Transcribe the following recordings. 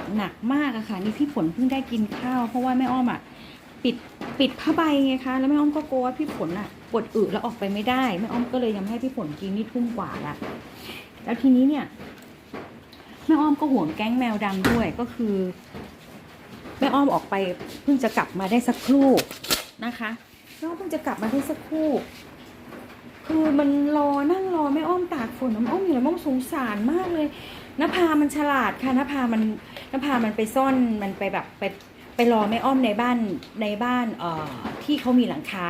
กหนักมากอะค่ะ นี่พี่ฝนเพิ่งได้กินข้าว เพราะว่าแม่อ้อมอะปิดปิดผ้าใบไงคะ แล้วแม่อ้อมก็กลัวว่าพี่ฝนอะปวดอึแล้วออกไปไม่ได้แม่อ้อมก็เลยยังให้พี่ฝนกินนี่ทุ่มกว่าละแล้วทีนี้เนี่ยแม่อ้อมก็ห่วงแก๊งแมวดำด้วยก็คือแม่อ้อมออกไปเพิ่งจะกลับมาได้สักครู่นะคะแม่อ้อมเพิ่งจะกลับมาได้สักครู่ คือมันรอนั่งรอแม่อ้อมตาก ฝนแม่อ้อมอยู่แล้วม่อ้อมสงสารมากเลยนภามันฉลาดค่ะนภามันนภามันไปซ่อนมันไปแบบไปไปรอแม่อ้อมในบ้านในบ้านเอ่อที่เขามีหลังคา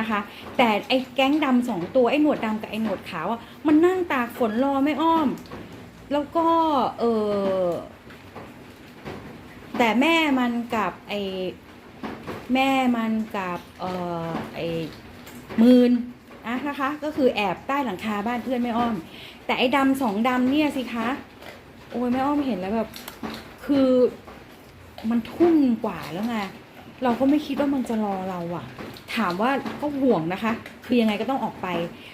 นะคะ แต่ไอ้แก๊งดำสองตัวไอ้หนวดดำกับไอ้หนวดขาวอะมันนั่งตากฝนรอแม่อ้อม แล้วก็เออแต่แม่มันกับไอ้แม่มันกับเออไอ้มืนะนะคะ ก็คือแอบใต้หลังคาบ้านเพื่อนแม่อ้อม แต่ไอ้ดำสองดำเนี่ยสิคะโอ้ยแม่อ้อมเห็นแล้วแบบ คือมันทุ่มกว่าแล้วไงเราก็ไม่คิดว่ามันจะรอเราอะถามว่าก็ห่วงนะคะ คือยังไงก็ต้องออกไป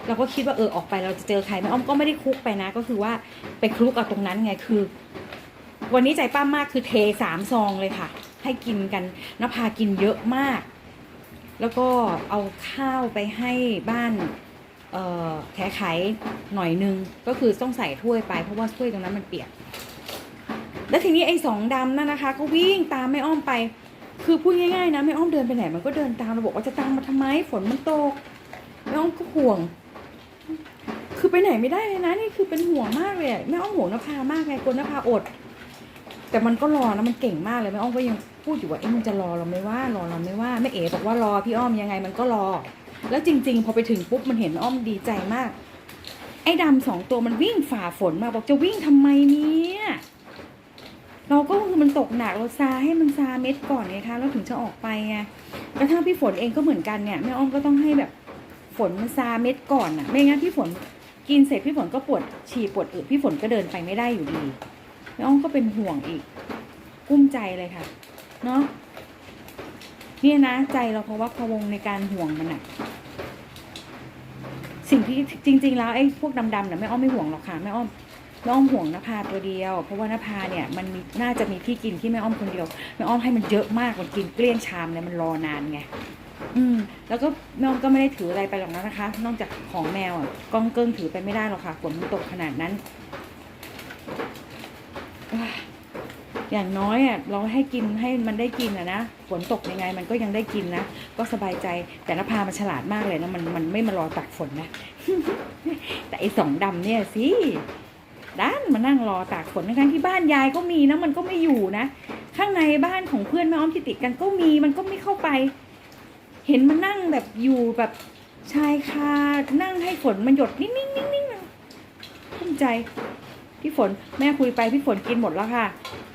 เราก็คิดว่าเออออกไปเราจะเจอใครแม่อ้อมก็ไม่ได้คลุกไปนะ ก็คือว่าไปคลุกเอาตรงนั้นไงคือ วันนี้ใจป้ามากคือเทสามซองเลยค่ะ ให้กินกันนภากินเยอะมาก แล้วก็เอาข้าวไปให้บ้านแขไขหน่อยนึง ก็คือต้องใส่ถ้วยไปเพราะว่าถ้วยตรงนั้นมันเปียก แล้วทีนี้ไอ้สองดำนั่นนะคะ ก็วิ่งตามแม่อ้อมไป คือพูดง่ายๆนะแม่อ้อมเดินไปไหนมันก็เดินตามเราบอกว่าจะตามมาทำไมฝนมันตกแม่อ้อมก็ห่วง คือไปไหนไม่ได้เลยนะนี่คือเป็นห่วงมากเลยแม่อ้อมห่วงนภามากไงกลัวนภาอด แต่มันก็รอนะมันเก่งมากเลยแม่อ้อมก็ยังพูดอยู่ว่าเอ๊ะมันจะรอเราไหม่ว่ารอเราไหม่ว่าแม่เอ๋บอกว่ารอพี่อ้อมยังไงมันก็รอ แล้วจริง ๆ พอไปถึงปุ๊บมันเห็นอ้อมดีใจมาก ไอ้ดำสองตัวมันวิ่งฝ่าฝนมาบอกจะวิ่งทำไมเนี่ยเราก็คือมันตกหนักเราซาให้มันซาเม็ดก่อนไงคะแล้วถึงจะออกไปไงกระทั่งพี่ฝนเองก็เหมือนกันเนี่ยแม่อ้อมก็ต้องให้แบบฝนมันซาเม็ดก่อนน่ะไม่งั้นพี่ฝนกินเสร็จพี่ฝนก็ปวดฉี่ปวดอึพี่ฝนก็เดินไปไม่ได้อยู่ดี แม่อ้อมก็เป็นห่วงอีก กุ้มใจเลยค่ะ เนาะเนี่ยนะใจเราเพราะว่าพะวงในการห่วงมันอะสิ่งที่จริง ๆ แล้วไอ้พวกดำๆเนี่ยแม่อ้อมไม่ห่วงหรอกค่ะแม่อ้อมแม่อ้อมห่วงนภาตัวเดียว เพราะว่านภาเนี่ยมันมีน่าจะมีที่กินที่แม่อ้อมคนเดียวแม่อ้อมให้มันเยอะมากมันกินเกลี้ยงชามเนี่ยมันรอนานไงอืม แล้วก็แม่อ้อมก็ไม่ได้ถืออะไรไปหรอกนะคะ นอกจากของแมวอะก้องเกิ้งถือไปไม่ได้หรอกค่ะฝนมันตกขนาดนั้น อย่างน้อยอะเราให้กินให้มันได้กินอะนะฝนตกยังไงมันก็ยังได้กินนะ ก็สบายใจแต่นภามันฉลาดมากเลยนะมันมันไม่มารอตักฝนนะ แต่ไอสองดำเนี่ยสิด้านมานั่งรอตากฝนทั้งที่บ้านยายก็มีนะมันก็ไม่อยู่นะ ข้างในบ้านของเพื่อนแม่อ้อมที่ติดกันก็มีมันก็ไม่เข้าไป เห็นมันนั่งแบบอยู่แบบชายคานั่งให้ฝนมันหยดนิ่งๆนิ่งๆภูมิใจ พี่ฝนแม่คุยไปพี่ฝนกินหมดแล้วค่ะ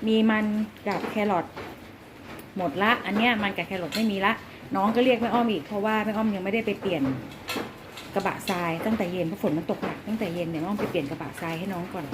มีมันกับแครอทหมดละ อันเนี้ยมันกับแครอทไม่มีละ น้องก็เรียกแม่อ้อมอีกเพราะว่าแม่อ้อมยังไม่ได้ไปเปลี่ยนกระบะทรายตั้งแต่เย็นเพราะฝนมันตกหนักตั้งแต่เย็นเนี่ยแม่อ้อมไปเปลี่ยนกระบะทรายให้น้องก่อน